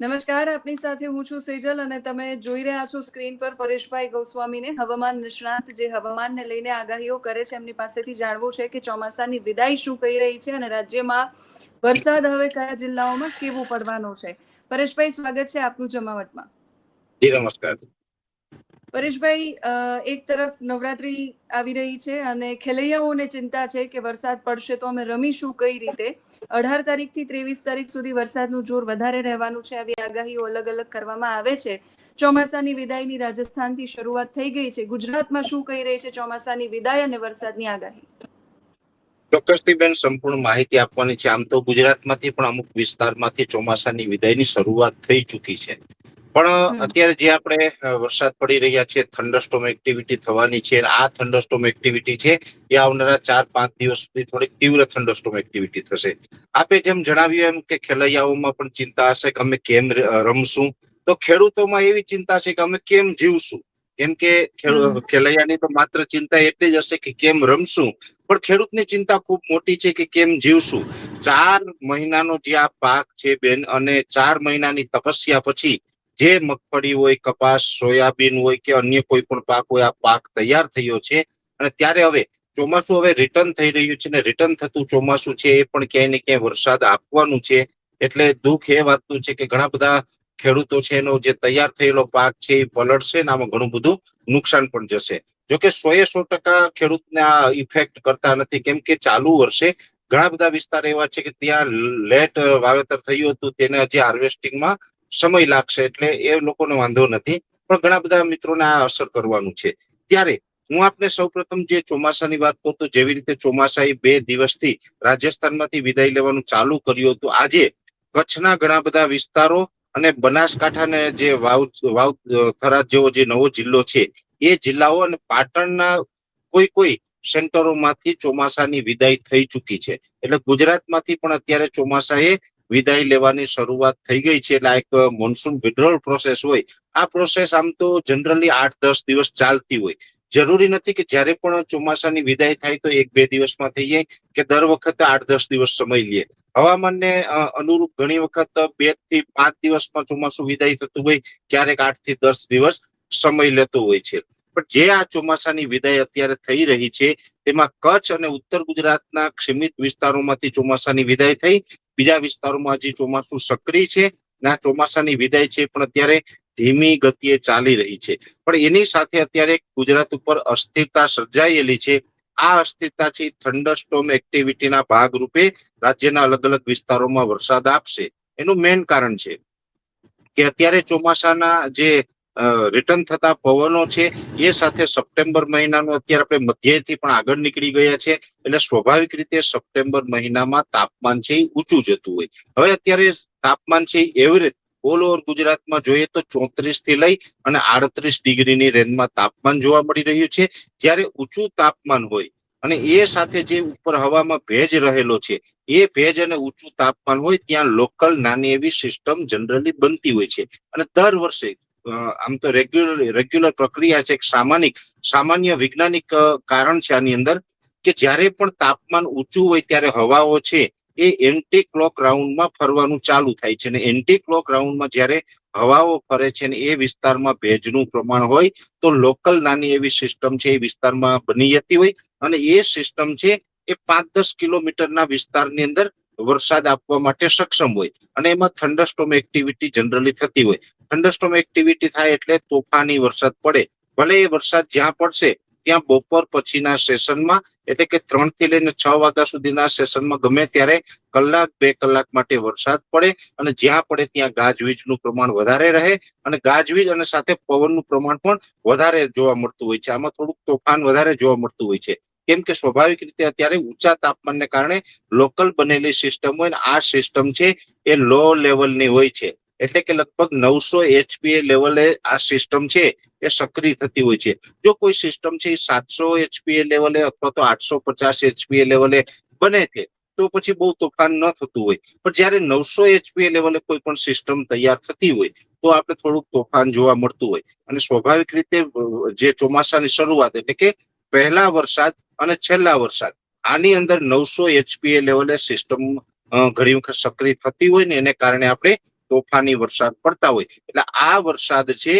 નમસ્કાર, આપની સાથે હું છું સેજલ અને તમે જોઈ રહ્યા છો સ્ક્રીન પર પરેશભાઈ ગોસ્વામીને, હવામાન નિષ્ણાંત જે હવામાનને લઈને આગાહીઓ કરે છે, એમની પાસેથી જાણવું છે કે ચોમાસાની વિદાય શું કહી રહી છે અને રાજ્યમાં વરસાદ હવે કયા જિલ્લાઓમાં કેવું પડવાનો છે. પરેશભાઈ, સ્વાગત છે આપનું જમાવટમાં. જી, નમસ્કાર. પરેશભાઈ એક તરફ નવરાત્રી આવી રહી છે અને ખેલૈયાઓને ચિંતા છે કે વરસાદ પડશે તો અમે રમીશું કઈ રીતે? અઢાર તારીખથી ત્રેવીસ તારીખ સુધી વરસાદનું જોર વધારે રહેવાનું છે. આવી આગાહીઓ અલગ અલગ કરવામાં આવે છે. ચોમાસાની વિદાયની રાજસ્થાનથી શરૂઆત થઈ ગઈ છે. ગુજરાતમાં શું કહી રહી છે ચોમાસાની વિદાય અને વરસાદની આગાહી? ચોક્કસથી બેન, સંપૂર્ણ માહિતી આપવાની છે. આમ તો ગુજરાતમાંથી પણ અમુક વિસ્તારમાંથી ચોમાસાની વિદાયની શરૂઆત થઈ ચૂકી છે. પણ અત્યારે જે આપણે વરસાદ પડી રહ્યા છે થંડરસ્ટોમ એક્ટિવિટી થવાની છે આ થંડરસ્ટોમ એક્ટિવિટી છે એ આવનારા ચાર પાંચ દિવસ સુધી થોડીક તીવ્ર થંડરસ્ટોમ એક્ટિવિટી થશે. આપે જેમ જણાવ્યું એમ કે ખેલૈયાઓમાં પણ ચિંતા હશે કે અમે કેમ રમશું. તો ખેડૂતોમાં એવી ચિંતા છે કે અમે કેમ જીવશું? કેમ કે ખેલૈયાની તો માત્ર ચિંતા એટલી જ હશે કે કેમ રમશું? પણ ખેડૂતની ચિંતા ખૂબ મોટી છે કે કેમ જીવશું? ચાર મહિનાનો જે આ પાક છે બેન અને ચાર મહિનાની તપસ્યા પછી જે મગફળી હોય, કપાસ, સોયાબીન હોય કે અન્ય કોઈ પણ પાક હોય, આ પાક તૈયાર થયો છે. અને ત્યારે હવે ચોમાસું હવે રિટર્ન થઈ રહ્યું છે ને રિટર્ન થતું ચોમાસું છે એ પણ ક્યાંય ને ક્યાંય વરસાદ આપવાનું છે. એટલે દુઃખ એ વાતનું છે કે ઘણા બધા ખેડૂતો છે એનો જે તૈયાર થયેલો પાક છે એ પલળશે ને આમાં ઘણું બધું નુકસાન પણ જશે. જોકે સો એ સો ટકા ખેડૂતને આ ઇફેક્ટ કરતા નથી. કેમ કે ચાલુ વર્ષે ઘણા બધા વિસ્તાર એવા છે કે ત્યાં લેટ વાવેતર થયું હતું, તેને હજી હાર્વેસ્ટિંગમાં સમય લાગશે એટલે એ લોકોને વાંધો નથી. પણ ઘણા બધા મિત્રોને આ અસર કરવાનું છે. ત્યારે હું આપને સૌપ્રથમ જે ચોમાસાની વાત કરું તો જેવી રીતે ચોમાસાએ બે દિવસથી રાજસ્થાનમાંથી વિદાય લેવાનું ચાલુ કર્યું હતું, આજે કચ્છના ઘણા બધા વિસ્તારો અને બનાસકાંઠાને જે વાવ વાવ થરા જેવો જે નવો જિલ્લો છે, એ જિલ્લાઓ અને પાટણના કોઈ કોઈ સેન્ટરોમાંથી ચોમાસાની વિદાય થઈ ચૂકી છે. એટલે ગુજરાતમાંથી પણ અત્યારે ચોમાસાએ વિદાય લેવાની શરૂઆત થઈ ગઈ છે. એટલે મોન્સૂન વિડ્રોલ પ્રોસેસ હોય. આ પ્રોસેસ આમ તો જનરલી આઠ, દસ દિવસ ચાલતી હોય. જરૂરી નથી કે જ્યારે પણ ચોમાસાની વિદાય થાય તો એક, બે દિવસમાં થઈ જાય કે દર વખતે આઠ, દસ દિવસ સમય લે હવામાનને અનુરૂપ ઘણી વખત બેથી પાંચ દિવસમાં ચોમાસું વિદાય થતું હોય, ક્યારેક આઠથી દસ દિવસ સમય લેતો હોય છે. પણ જે આ ચોમાસાની વિદાય અત્યારે થઈ રહી છે, તેમાં કચ્છ અને ઉત્તર ગુજરાતના સીમિત વિસ્તારોમાંથી ચોમાસાની વિદાય થઈ બીજા વિસ્તારોમાં હજી ચોમાસું સક્રિય છે આ ચોમાસાની વિદાય છે, પણ અત્યારે ધીમી ગતિએ ચાલી રહી છે. પણ એની સાથે અત્યારે ગુજરાત ઉપર અસ્થિરતા સર્જાયેલી છે. આ અસ્થિરતા છે થંડરસ્ટોમ એક્ટિવિટીના ભાગરૂપે રાજ્યના અલગ અલગ વિસ્તારોમાં વરસાદ આપશે. એનું મેઇન કારણ છે કે અત્યારે ચોમાસાના જે રિટર્ન થતા પવનો છે, એ સાથે સપ્ટેમ્બર મહિનાનું અત્યારે આપણે મધ્યથી પણ આગળ નીકળી ગયા છે, એટલે સ્વાભાવિક રીતે સપ્ટેમ્બર મહિનામાં તાપમાન છે એ ઊંચું જતું હોય. હવે અત્યારે તાપમાન છે એવરેજ ઓલ ઓવર ગુજરાતમાં જોઈએ તો ચોત્રીસથી લઈ અને આડત્રીસ ડિગ્રીની રેન્જમાં તાપમાન જોવા મળી રહ્યું છે. જ્યારે ઊંચું તાપમાન હોય અને એ સાથે જે ઉપર હવામાં ભેજ રહેલો છે, એ ભેજ અને ઊંચું તાપમાન હોય, ત્યાં લોકલ નાની એવી સિસ્ટમ જનરલી બનતી હોય છે. અને દર વર્ષે આમ તો રેગ્યુલર રેગ્યુલર પ્રક્રિયા છે, એક સામાનિક, સામાન્ય વૈજ્ઞાનિક કારણ છે આની અંદર કે જ્યારે પણ તાપમાન ઊંચું હોય ત્યારે હવાઓ છે એ એન્ટી ક્લોક રાઉન્ડમાં ફરવાનું ચાલુ થાય છે. અને એન્ટી ક્લોક રાઉન્ડમાં જ્યારે હવાઓ ફરે છે ને એ વિસ્તારમાં ભેજનું પ્રમાણ હોય તો લોકલ નાની એવી સિસ્ટમ છે એ વિસ્તારમાં બની જતી હોય અને એ સિસ્ટમ છે એ પાંચ દસ કિલોમીટરના વિસ્તારની અંદર વરસાદ આપવા માટે સક્ષમ હોય અને એમાં થંડરસ્ટોમ એક્ટિવિટી જનરલી થતી હોય. થંડરસ્ટોમ એક્ટિવિટી થાય એટલે તોફાની વરસાદ પડે. ભલે એ વરસાદ જ્યાં પડશે, ત્યાં બપોર પછીના સેશનમાં એટલે કે ત્રણથી લઈને છ વાગ્યા સુધીના સેશનમાં ગમે ત્યારે કલાક, બે કલાક માટે વરસાદ પડે અને જ્યાં પડે ત્યાં ગાજવીજનું પ્રમાણ વધારે રહે અને ગાજવીજ અને સાથે પવનનું પ્રમાણ પણ વધારે જોવા મળતું હોય છે. આમાં થોડુંક તોફાન વધારે જોવા મળતું હોય છે. કેમ કે સ્વાભાવિક રીતે અત્યારે ઊંચા તાપમાનને કારણે લોકલ બનેલી સિસ્ટમ હોય ને આ સિસ્ટમ છે એ લો લેવલની હોય છે. એટલે કે લગભગ નવસો એચપીએ લેવલે આ સિસ્ટમ છે એ સક્રિય થતી હોય છે. જો કોઈ સિસ્ટમ છે એ સાતસો એચપીએ લેવલે અથવા તો આઠસો પચાસ એચપીએ લેવલે બને છે, તો પછી બહુ તોફાન ન થતું હોય. પણ જ્યારે નવસો એચપીએ લેવલે કોઈ પણ સિસ્ટમ તૈયાર થતી હોય, તો આપણે થોડુંક તોફાન જોવા મળતું હોય. અને સ્વાભાવિક રીતે જે ચોમાસાની શરૂઆત એટલે કે પહેલા વરસાદ અને છેલ્લા વરસાદ. આની અંદર નવસો એચપીએ લેવલે સિસ્ટમ ઘણી વખત સક્રિય થતી હોય ને એને કારણે આપણે તોફાની વરસાદ પડતા હોય. એટલે આ વરસાદ છે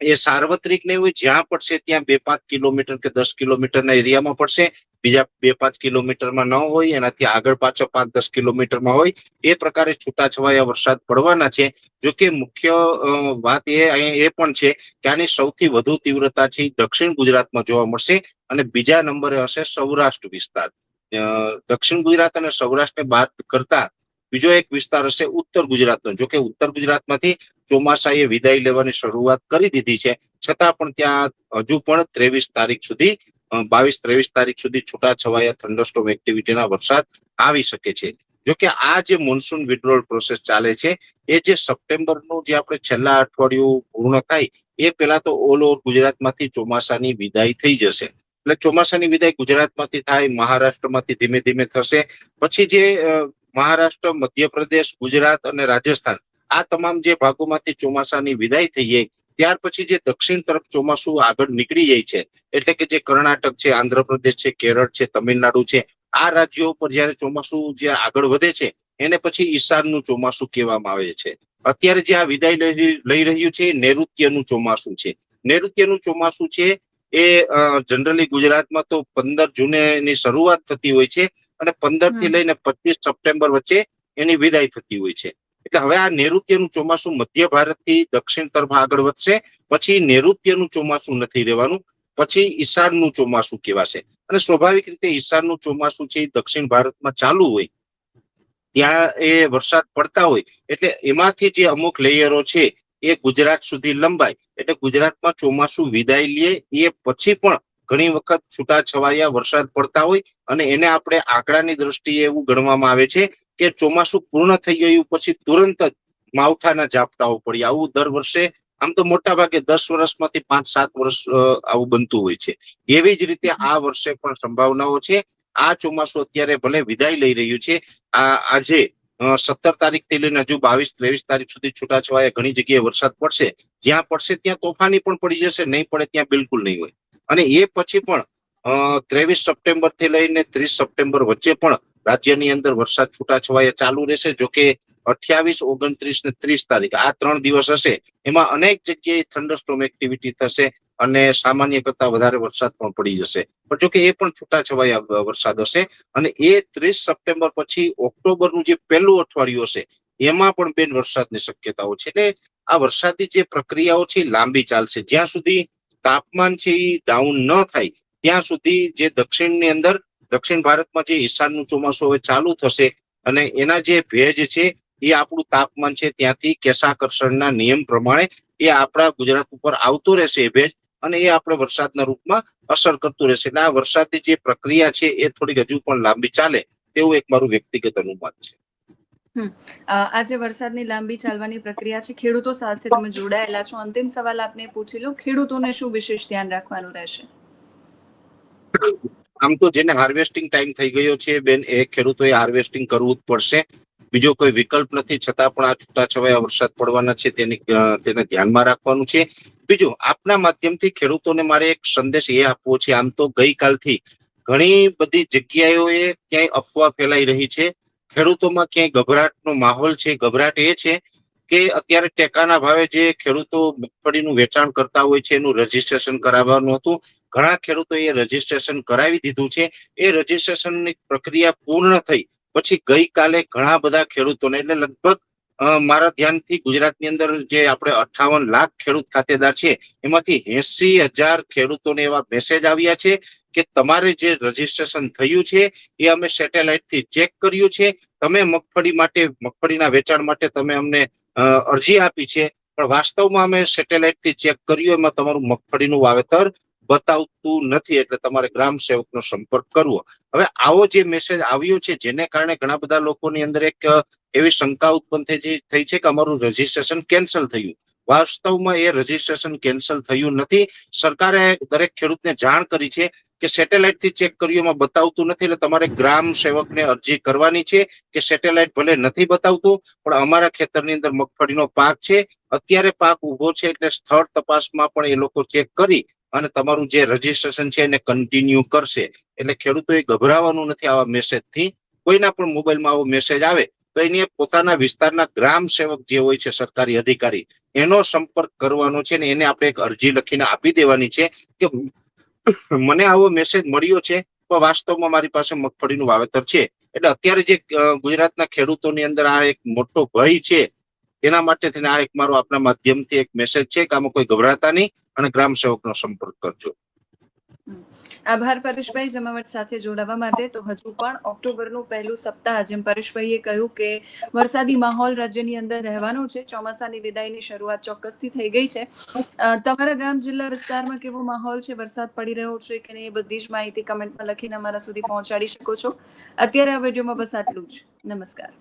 એ સાર્વત્રિક નહીં હોય, જ્યાં પડશે ત્યાં બે પાંચ કિલોમીટર કે દસ કિલોમીટરના એરિયામાં પડશે. બીજા બે પાંચ કિલોમીટરમાં ન હોય, એનાથી આગળ પાછળ પાંચ દસ કિલોમીટરમાં હોય, એ પ્રકારે છૂટાછવાયા વરસાદ પડવાના છે. જો કે મુખ્ય વાત એ એ પણ છે કે આની સૌથી વધુ તીવ્રતા છે દક્ષિણ ગુજરાતમાં જોવા મળશે અને બીજા નંબરે હશે સૌરાષ્ટ્ર વિસ્તાર. દક્ષિણ ગુજરાત અને સૌરાષ્ટ્રને બાદ કરતા બીજો એક વિસ્તાર હશે ઉત્તર ગુજરાતનો. જો કે ઉત્તર ગુજરાતમાંથી ચોમાસાએ વિદાય લેવાની શરૂઆત કરી દીધી છે. છતાં પણ ત્યાં હજુ પણ ત્રેવીસ તારીખ સુધી બાવીસ, ત્રેવીસ તારીખ સુધી છૂટાછવાયા થંડરસ્ટોમ એક્ટિવિટીના વરસાદ આવી શકે છે. જો કે આ જે મોન્સૂન વિડ્રોલ પ્રોસેસ ચાલે છે, એ જે સપ્ટેમ્બરનું જે આપણે છેલ્લા અઠવાડિયું પૂર્ણ થાય, એ પહેલા તો ઓલ ઓવર ગુજરાતમાંથી ચોમાસાની વિદાય થઈ જશે. એટલે ચોમાસાની વિદાય ગુજરાતમાંથી થાય, મહારાષ્ટ્રમાંથી ધીમે ધીમે થશે. પછી જે મહારાષ્ટ્ર, મધ્યપ્રદેશ, ગુજરાત અને રાજસ્થાન, આ તમામ જે ભાગોમાંથી ચોમાસાની વિદાય થઈ જાય ત્યાર પછી જે દક્ષિણ તરફ ચોમાસું આગળ નીકળી જાય છે એટલે કે જે કર્ણાટક છે આંધ્રપ્રદેશ છે કેરળ છે તમિલનાડુ છે આ રાજ્યો ઉપર જયારે ચોમાસું જે આગળ વધે છે એને પછી ઈશાનનું ચોમાસું કહેવામાં આવે છે. અત્યારે જે આ વિદાય લઈ રહ્યું છે નૈઋત્યનું ચોમાસું છે. નૈઋત્યનું ચોમાસું છે એ જનરલી ગુજરાતમાં તો પંદર જૂને એની શરૂઆત થતી હોય છે અને પંદરથી લઈને પચીસ સપ્ટેમ્બર વચ્ચે એની વિદાય થતી હોય છે. એટલે હવે આ નૈઋત્યનું ચોમાસું મધ્ય ભારતથી દક્ષિણ તરફ આગળ વધશે, પછી નૈઋત્યનું ચોમાસું નથી રહેવાનું, પછી ઈશાનનું ચોમાસું કહેવાશે. અને સ્વાભાવિક રીતે ઈશાનનું ચોમાસું છે દક્ષિણ ભારતમાં ચાલુ હોય, ત્યાં એ વરસાદ પડતા હોય, એટલે એમાંથી જે અમુક લેયરો છે એ ગુજરાત સુધી લંબાય, એટલે ગુજરાતમાં ચોમાસું વિદાય લે, એ પછી પણ ઘણી વખત છૂટાછવાયા વરસાદ પડતા હોય, અને એને આપણે આંકડાની દ્રષ્ટિએ એવું ગણવામાં આવે છે કે ચોમાસું પૂર્ણ થઈ ગયું પછી તુરંત જ માવઠાના ઝાપટાઓ પડી આવું દર વર્ષે આમ તો મોટા ભાગે દસ વર્ષમાંથી પાંચ સાત વર્ષ આવું બનતું હોય છે. એવી જ રીતે આ વર્ષે પણ સંભાવનાઓ છે. આ ચોમાસું અત્યારે ભલે વિદાય લઈ રહ્યું છે. આ આજે સત્તર તારીખથી લઈને હજુ બાવીસ ત્રેવીસ તારીખ સુધી છૂટાછવાયા ઘણી જગ્યાએ વરસાદ પડશે. જ્યાં પડશે ત્યાં તોફાની પણ પડી જશે નહીં પડે ત્યાં બિલકુલ નહીં હોય. અને એ પછી પણ ત્રેવીસ સપ્ટેમ્બરથી લઈને ત્રીસ સપ્ટેમ્બર વચ્ચે પણ રાજ્યની અંદર વરસાદ છૂટાછવાયા ચાલુ રહેશે જોકે અઠ્યાવીસ, ઓગણત્રીસ ને ત્રીસ તારીખ. આ ત્રણ દિવસ હશે. એમાં અનેક જગ્યાએ થંડરસ્ટોમ એક્ટિવિટી થશે અને સામાન્ય કરતા વધારે વરસાદ પણ પડી જશે. પણ જોકે એ પણ છૂટાછવાયા વરસાદ હશે અને એ ત્રીસ સપ્ટેમ્બર પછી ઓક્ટોબરનું જે પહેલું અઠવાડિયું હશે, એમાં પણ બેન વરસાદની શક્યતાઓ છે. એટલે આ વરસાદની જે પ્રક્રિયાઓ છે લાંબી ચાલશે. જ્યાં સુધી તાપમાન છે એ ડાઉન ન થાય, ત્યાં સુધી જે દક્ષિણની અંદર દક્ષિણ ભારતમાં જે ઈશાનનું ચોમાસું હવે ચાલુ થશે અને એના જે ભેજ છે, એ આપણું તાપમાન છે ત્યાંથી કેશાકર્ષણના નિયમ પ્રમાણે એ આપણા ગુજરાત ઉપર આવતો રહેશે એ ભેજ અને એ આપણે વરસાદના રૂપમાં અસર કરતું રહેશે. એટલે આ વરસાદની જે પ્રક્રિયા છે એ થોડીક હજુ પણ લાંબી ચાલે તેવું એક મારું વ્યક્તિગત અનુમાન છે. આ જે વરસાદની લાંબી ચાલવાની પ્રક્રિયા છે, ખેડૂતો સાથે તમે જોડાયેલા છો. અંતિમ સવાલ આપને પૂછી લો, ખેડૂતોને શું વિશેષ ધ્યાન રાખવાનું રહેશે? આમ તો જેને હાર્વેસ્ટિંગ ટાઈમ થઈ ગયો છે, બેન, એ ખેડૂતોએ હાર્વેસ્ટિંગ કરવું જ પડશે. બીજો કોઈ વિકલ્પ નથી, છતાં પણ આ છૂટાછવાયા વરસાદ પડવાના છે, તેની તેને ધ્યાનમાં રાખવાનું છે. બીજું, આપના માધ્યમથી ખેડૂતોને મારે એક સંદેશ એ આપવો છે, આમ તો ગઈકાલથી ઘણી બધી જગ્યાઓએ ક્યાંય અફવા ફેલાઈ રહી છે. ખેડૂતોમાં ક્યાંય ગભરાટનો માહોલ છે, ગભરાટ એ છે કે અત્યારે ટેકાના ભાવે જે ખેડૂતો મગફળીનું વેચાણ કરતા હોય છે, એનું રજીસ્ટ્રેશન કરાવવાનું હતું. ઘણા ખેડૂતોએ રજીસ્ટ્રેશન કરાવી દીધું છે. એ રજીસ્ટ્રેશનની પ્રક્રિયા પૂર્ણ થઈ પછી ગઈકાલે ઘણા બધા ખેડૂતોને એટલે લગભગ મારા ધ્યાનથી ગુજરાતની અંદર જે આપણે અઠાવન લાખ ખેડૂત ખાતેદાર છે, એમાંથી એસી હજાર ખેડૂતોને એવા મેસેજ આવ્યા છે કે તમારે જે રજીસ્ટ્રેશન થયું છે એ અમે સેટેલાઇટથી ચેક કર્યું છે. તમે મગફળી માટે, મગફળીના વેચાણ માટે તમે અમને અરજી આપી છે. પણ વાસ્તવમાં અમે સેટેલાઇટથી ચેક કર્યું, એમાં તમારું મગફળીનું વાવેતર બતાવતું નથી એટલે તમારે ગ્રામ સેવકનો સંપર્ક કરવો. હવે આવો જે મેસેજ આવ્યો છે, જેને કારણે ઘણા બધા લોકોની અંદર એક એવી શંકા ઉત્પન્ન થઈ થઈ છે કે અમારું રજીસ્ટ્રેશન કેન્સલ થયું. વાસ્તવમાં એ રજીસ્ટ્રેશન કેન્સલ થયું નથી. સરકારે દરેક ખેડૂતને જાણ કરી છે કે સેટેલાઇટથી ચેક કર્યું, એમાં બતાવતું નથી એટલે તમારે ગ્રામ સેવકને અરજી કરવાની છે કે સેટેલાઇટ ભલે નથી બતાવતું, પણ અમારા ખેતરની અંદર મગફળીનો પાક છે. અત્યારે પાક ઊભો છે એટલે સ્થળ તપાસમાં પણ એ લોકો ચેક કરી અને તમારું જે રજીસ્ટ્રેશન છે એને કન્ટિન્યુ કરશે. એટલે ખેડૂતોએ ગભરાવાનું નથી આવા મેસેજથી કોઈના પણ મોબાઈલમાં આવો મેસેજ આવે, તો એને પોતાના વિસ્તારના ગ્રામ સેવક જે હોય છે, સરકારી અધિકારી, એનો સંપર્ક કરવાનો છે ને એને આપણે એક અરજી લખીને આપી દેવાની છે કે મને આવો મેસેજ મળ્યો છે, તો વાસ્તવમાં મારી પાસે મગફળીનું વાવેતર છે. એટલે અત્યારે જે ગુજરાતના ખેડૂતોની અંદર આ એક મોટો ભય છે એના માટે થઈને આ એક મારો આપણા માધ્યમથી એક મેસેજ છે કે આમાં કોઈ ગભરાતા નહીં અને ગ્રામ સેવકનો સંપર્ક કરજો. આભાર પરેશભાઈ, જમાવટ સાથે જોડાવા માટે. તો હજુ પણ ઓક્ટોબરનું પહેલું સપ્તાહ, જેમ પરેશભાઈએ કહ્યું કે વરસાદી માહોલ રાજ્યની અંદર રહેવાનો છે. ચોમાસાની વિદાયની શરૂઆત ચોક્કસથી થઈ ગઈ છે. તમારા ગામ જિલ્લા વિસ્તારમાં કેવો માહોલ છે? વરસાદ પડી રહ્યો છે કે નહીં? એ બધી જ માહિતી કમેન્ટમાં લખીને અમારા સુધી પહોંચાડી શકો છો. અત્યારે આ વિડીયોમાં બસ આટલું જ. નમસ્કાર.